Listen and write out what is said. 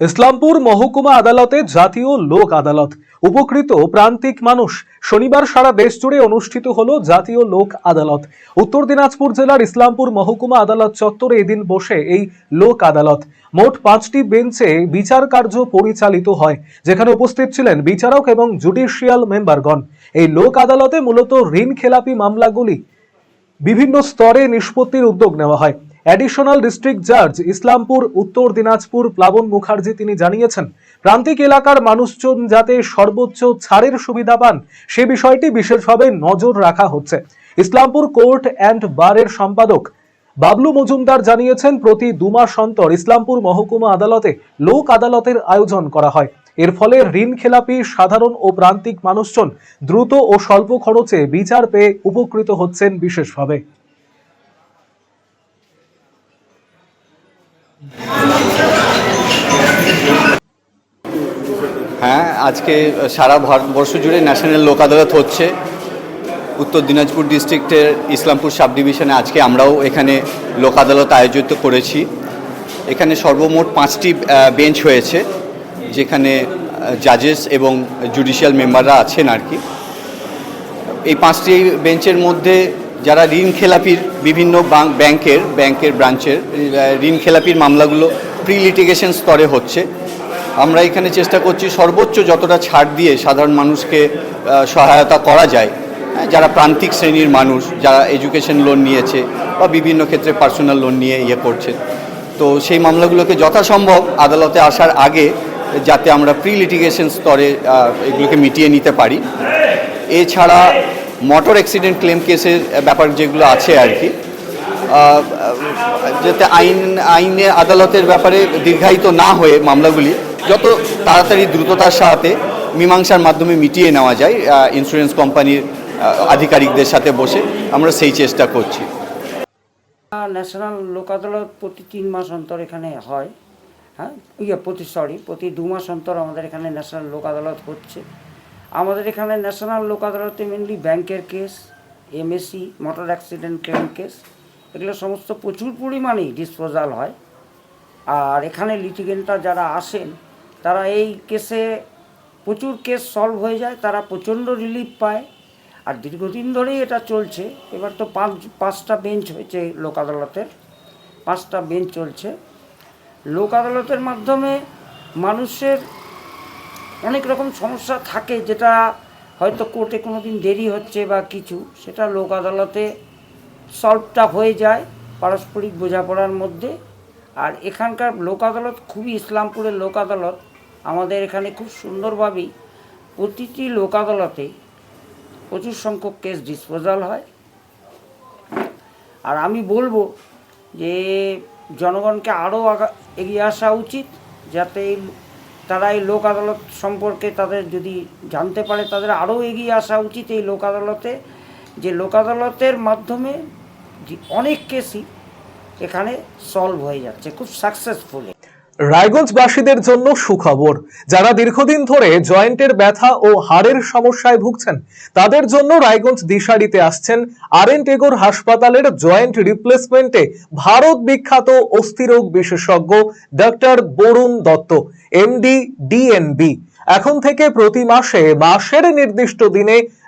ইসলামপুর মহকুমা আদালতে জাতীয় লোক আদালত। উপকৃত প্রান্তিক মানুষ। শনিবার সারা দেশ জুড়ে অনুষ্ঠিত হলো জাতীয় লোক আদালত। উত্তর দিনাজপুর জেলার ইসলামপুর মহকুমা আদালত চত্বরে এদিন বসে এই লোক আদালত। মোট পাঁচটি বেঞ্চে বিচার কার্য পরিচালিত হয়। যেখানে উপস্থিত ছিলেন বিচারক এবং জুডিশিয়াল মেম্বারগণ। এই লোক আদালতে মূলত ঋণ খেলাপি মামলাগুলি বিভিন্ন স্তরে নিষ্পত্তির উদ্যোগ নেওয়া হয়। অ্যাডিশনাল ডিস্ট্রিক্ট জাজ ইসলামপুর উত্তর দিনাজপুর প্লাবন মুখার্জি তিনি জানিয়েছেন, প্রান্তিক এলাকার মানুষজন যাতে সর্বোচ্চ ছাড়ের সুবিধা পান, সে বিষয়টি বিশেষভাবে নজর রাখা হচ্ছে। ইসলামপুর কোর্ট অ্যান্ড বারের সম্পাদক বাবলু মজুমদার জানিয়েছেন, প্রতি দু মাস অন্তর ইসলামপুর মহকুমা আদালতে লোক আদালতের আয়োজন করা হয়। এর ফলে ঋণ খেলাপি সাধারণ ও প্রান্তিক মানুষজন দ্রুত ও স্বল্প খরচে বিচার পেয়ে উপকৃত হচ্ছেন বিশেষভাবে। হ্যাঁ আজকে সারা ভারতবর্ষ জুড়ে ন্যাশনাল লোক আদালত হচ্ছে। উত্তর দিনাজপুর ডিস্ট্রিক্টের ইসলামপুর সাব ডিভিশনে আজকে আমরাও এখানে লোক আদালত আয়োজিত করেছি। এখানে সর্বমোট পাঁচটি বেঞ্চ হয়েছে, যেখানে জাজেস এবং জুডিশিয়াল মেম্বাররা আছেন আর কি। এই পাঁচটি বেঞ্চের মধ্যে যারা ঋণ খেলাপির বিভিন্ন ব্যাংকের ব্যাংকের ব্রাঞ্চের ঋণ খেলাপির মামলাগুলো প্রি লিটিগেশন স্তরে হচ্ছে। আমরা এখানে চেষ্টা করছি সর্বোচ্চ যতটা ছাড় দিয়ে সাধারণ মানুষকে সহায়তা করা যায়। হ্যাঁ, যারা প্রান্তিক শ্রেণির মানুষ যারা এডুকেশন লোন নিয়েছে বা বিভিন্ন ক্ষেত্রে পার্সোনাল লোন নিয়ে ইয়ে করছে। তো সেই মামলাগুলোকে যথাসম্ভব আদালতে আসার আগে যাতে আমরা প্রি লিটিগেশন স্তরে এগুলোকে মিটিয়ে নিতে পারি। এছাড়া মোটর অ্যাক্সিডেন্ট ক্লেম কেসের ব্যাপার যেগুলো আছে আর কি যাতে আইন, আইনে আদালতের ব্যাপারে দীর্ঘায়িত না হয়ে মামলাগুলি যত তাড়াতাড়ি দ্রুততার সাথে মীমাংসার মাধ্যমে মিটিয়ে নেওয়া যায় ইন্স্যুরেন্স কোম্পানির আধিকারিকদের সাথে বসে আমরা সেই চেষ্টা করছি। ন্যাশনাল লোক আদালত প্রতি তিন মাস অন্তর এখানে হয়। হ্যাঁ ইয়ে প্রতি সরি প্রতি দু মাস অন্তর আমাদের এখানে ন্যাশনাল লোক আদালত হচ্ছে। আমাদের এখানে ন্যাশনাল লোক আদালতে মেনলি ব্যাংকের case MAC motor accident claim case এগুলো সমস্ত প্রচুর পরিমাণেই ডিসপোজাল হয়। আর এখানে লিটিগেন্টরা যারা আসেন, তারা এই কেসে প্রচুর কেস সলভ হয়ে যায়, তারা প্রচণ্ড রিলিফ পায়। আর দীর্ঘদিন ধরেই এটা চলছে। এবার তো পাঁচ, পাঁচটা বেঞ্চ হয়েছে লোক আদালতের। পাঁচটা বেঞ্চ চলছে। লোক আদালতের মাধ্যমে মানুষের অনেক রকম সমস্যা থাকে, যেটা হয়তো কোর্টে কোনো দিন দেরি হচ্ছে বা কিছু, সেটা লোক আদালতে সলভটা হয়ে যায় পারস্পরিক বোঝাপড়ার মধ্যে। আর এখানকার লোক আদালত খুবই ইসলামপুরের লোক আদালত আমাদের এখানে খুব সুন্দরভাবেই প্রতিটি লোক আদালতে প্রচুর সংখ্যক কেস ডিসপোজাল হয়। আর আমি বলব যে জনগণকে আরও এগিয়ে আসা উচিত, যাতে তারা এই লোক আদালত সম্পর্কে তাদের যদি জানতে পারে, তাদের আরও এগিয়ে আসা উচিত এই লোক আদালতে যে লোক আদালতের মাধ্যমে যে- অনেক কেসই এখানে সলভ হয়ে যাচ্ছে, খুব সাকসেসফুলি রায়গঞ্জবাসীদের জন্য সুখবর, যারা দীর্ঘদিন ধরে জয়েন্টের ব্যথা ও হাড়ের সমস্যায় ভুগছেন, তাদের জন্য রায়গঞ্জ দিশারিতে আসছেন টেগোর হাসপাতালের জয়েন্ট রিপ্লেসমেন্টে ভারত বিখ্যাত অস্থিরোগ বিশেষজ্ঞ doctor Barun Dutta, MD, DNB. এখন থেকে প্রতি মাসে, মাসের নির্দিষ্ট দিনে